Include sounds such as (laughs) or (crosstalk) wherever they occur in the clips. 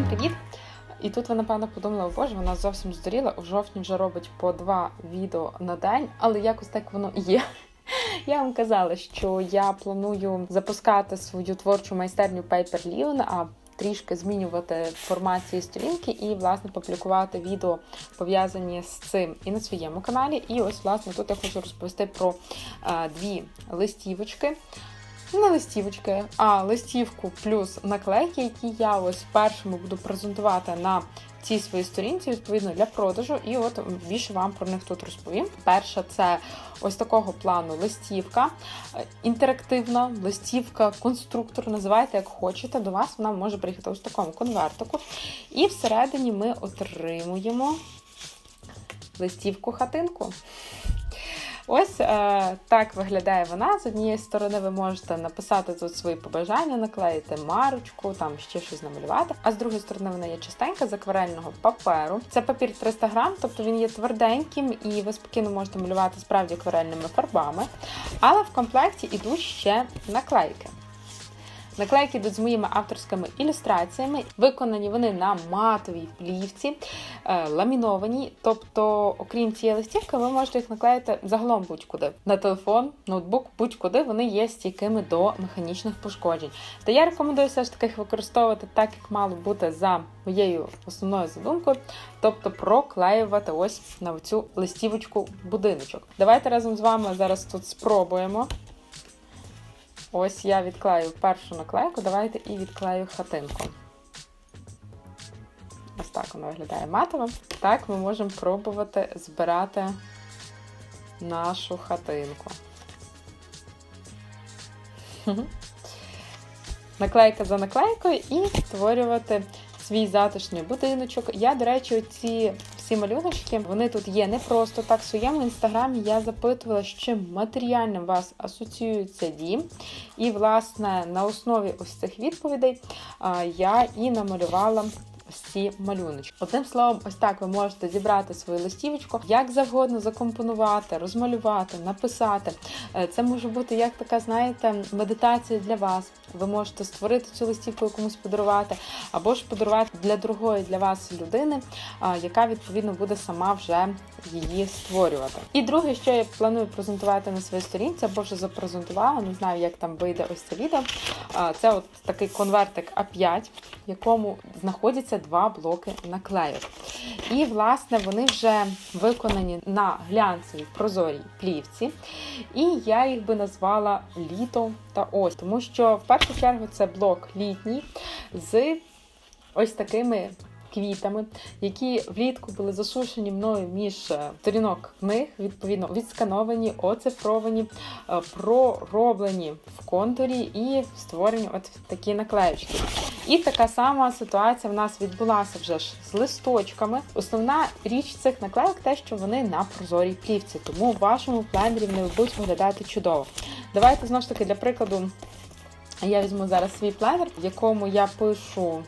Всім привіт! І тут ви, напевно, подумали, боже, вона зовсім здуріла. У жовтні вже робить по два відео на день, але якось так воно є. (laughs) Я вам казала, що я планую запускати свою творчу майстерню Paper Leon, а трішки змінювати формат цієї сторінки і, власне, публікувати відео пов'язані з цим і на своєму каналі. І ось, власне, тут я хочу розповісти про е, дві листівочки. Не листівочки, а листівку плюс наклейки, які я ось першими буду презентувати на цій своїй сторінці, відповідно для продажу. І от більше вам про них тут розповім. Перша це ось такого плану листівка, інтерактивна листівка, конструктор, називайте як хочете. До вас вона може приїхати ось такому конвертику. І всередині ми отримуємо листівку-хатинку. Ось е, так виглядає вона. З однієї сторони, ви можете написати тут свої побажання, наклеїти марочку, там ще щось намалювати. А з другої сторони, вона є чистенька з акварельного паперу. Це папір 300 грам, тобто він є тверденьким, і ви спокійно можете малювати справді акварельними фарбами. Але в комплекті йдуть ще наклейки. Наклейки йдуть з моїми авторськими ілюстраціями. Виконані вони на матовій плівці, ламіновані. Тобто, окрім цієї листівки, ви можете їх наклеїти загалом будь-куди. На телефон, ноутбук, будь-куди вони є стійкими до механічних пошкоджень. Та я рекомендую все ж таки їх використовувати так, як мало бути за моєю основною задумкою, тобто проклеювати ось на цю листівочку будиночок. Давайте разом з вами зараз тут спробуємо. Ось я відклею першу наклейку, давайте і відклею хатинку. Ось так воно виглядає матово. Так ми можемо пробувати збирати нашу хатинку. Наклейка за наклейкою і створювати свій затишний будиночок. Я, до речі, ці всі малюночки, вони тут є не просто так. В своєму інстаграмі я запитувала, з чим матеріальним вас асоціюється дім. І, власне, на основі ось цих відповідей я і намалювала ось ці малюночки. Одним словом, ось так ви можете зібрати свою листівочку, як завгодно закомпонувати, розмалювати, написати. Е, Це може бути як така, знаєте, медитація для вас. Ви можете створити цю листівку комусь подарувати, або ж подарувати для другої для вас людини, яка відповідно буде сама вже її створювати. І друге, що я планую презентувати на своїй сторінці, або вже запрезентувала, не знаю, як там вийде ось це відео. Це от такий конвертик А5, в якому знаходяться два блоки наклею. І, власне, вони вже виконані на глянцевій прозорій плівці. І я їх би назвала літо та ось, тому що в першу чергу це блок літній з ось такими. Квітами, які влітку були засушені мною між е, сторінок книг, відповідно відскановані, оцифровані, е, пророблені в контурі і створені от такі наклеючки. І така сама ситуація в нас відбулася вже ж з листочками. Основна річ цих наклеїк те, що вони на прозорій плівці, тому в вашому блендері вони будуть виглядати чудово. Давайте знову ж таки для прикладу. Я візьму зараз свій планер, в якому я пишу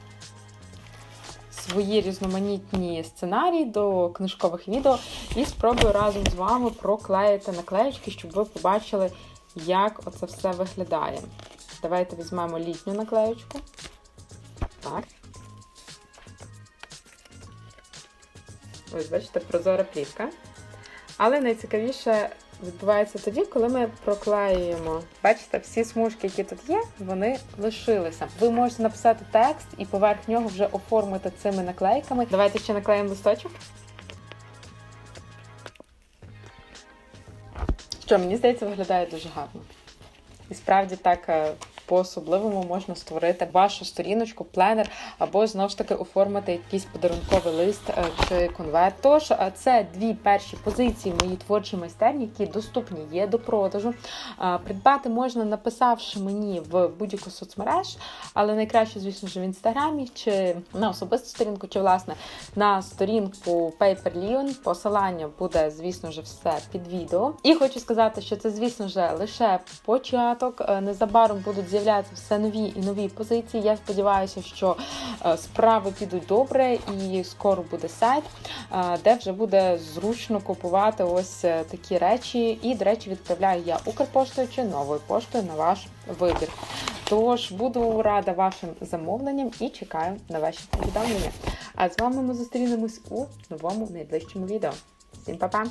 свої різноманітні сценарії до книжкових відео і спробую разом з вами проклеїти наклеєчки, щоб ви побачили, як оце все виглядає. Давайте візьмемо літню наклеєчку. Так. Ось, бачите, прозора плівка. Але найцікавіше відбувається тоді, коли ми проклеюємо. Бачите, всі смужки, які тут є, вони лишилися. Ви можете написати текст і поверх нього вже оформити цими наклейками. Давайте ще наклеїмо листочок. Що, мені здається, виглядає дуже гарно. І справді так е, по-особливому можна створити вашу сторіночку, пленер, або знову ж таки оформити якийсь подарунковий лист е, чи конверт. Тож е, це дві перші позиції моїй творчій майстерні, які доступні є до продажу. Е, Придбати можна, написавши мені в будь-яку соцмереж, але найкраще, звісно ж, в інстаграмі, чи на особисту сторінку, чи власне на сторінку Paper Leon. Посилання буде, звісно ж, все під відео. І хочу сказати, що це, звісно ж, лише початок. Е, Незабаром будуть з'являтися все нові і нові позиції. Я сподіваюся, що е, справи підуть добре, і скоро буде сайт, е, де вже буде зручно купувати ось е, такі речі. І, до речі, відправляю я Укрпоштою чи новою поштою на ваш вибір. Тож буду рада вашим замовленням і чекаю на ваші повідомлення. А з вами ми зустрінемось у новому найближчому відео. Всім па-па!